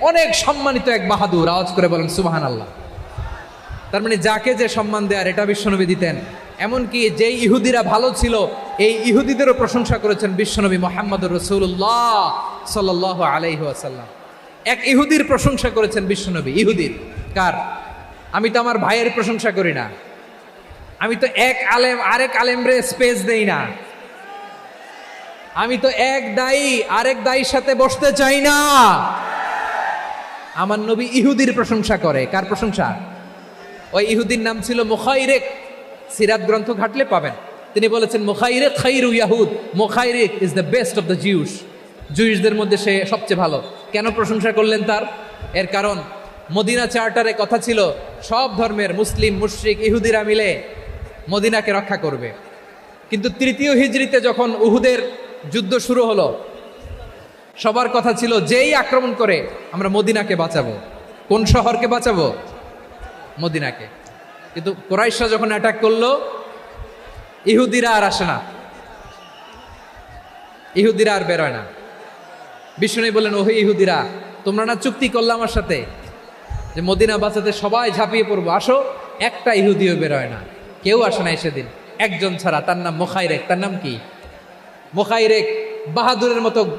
অনেক সম্মানিত এক বাহাদুর, আওয়াজ করে বলেন সুবাহান আল্লাহ তার মানে যাকে যে সম্মান দেয়ার এটা বিশ্বনবী দিতেন। এমনকি যেই ইহুদিরা ভালো ছিল, এই ইহুদিদেরও প্রশংসা করেছেন বিশ্বনবী মোহাম্মদ রসুল্লাহ সাল আলাইহি আসাল্লাম এক ইহুদির প্রশংসা করেছেন বিশ্বনবী, ইহুদির। কার? আমি তো আমার ভাইয়ের প্রশংসা করি না। আমি তো এক আলেম, আরেক আলেমরে স্পেস দেই না। আমি তো এক দায়ী, আরেক দায়ীর সাথে বসতে চাই না। আমার নবী ইহুদির প্রশংসা করে। কার প্রশংসা? ওই ইহুদির নাম ছিল মুখাইরেক। সিরাত গ্রন্থ ঘাটলে পাবেন। তিনি বলেছেন, মুখাইরেক খাইরু ইয়াহুদ। Mukhayriq is the best of the Jews. জুইসদের মধ্যে সে সবচেয়ে ভালো। কেন প্রশংসা করলেন তার? এর কারণ, মদিনা চার্টারে কথা ছিল, সব ধর্মের মুসলিম, মুশরিক, ইহুদিরা মিলে মদিনাকে রক্ষা করবে। কিন্তু তৃতীয় হিজড়িতে যখন উহুদের যুদ্ধ শুরু হলো সবার কথা ছিল, যেই আক্রমণ করে, আমরা মদিনাকে বাঁচাবো। কোন শহরকে বাঁচাবো? মদিনাকে। কিন্তু কোরাইশা যখন অ্যাটাক করল, ইহুদিরা আর আসে না। ইহুদিরা আর বেরোয় না। বিষ্ণু বললেন, ওহে ইহুদিরা, তোমরা না চুক্তি করলে আমার সাথে যে মদিনা বাঁচাতে সবাই ঝাঁপিয়ে পড়ব? আসো, একটা ইহুদিও বেরোয় না। কেউ আসে না সেদিন। একজন ছাড়া, তার নাম মোখাইরেক। তার নাম কি? মোখাইরেক বাহাদুরের মতো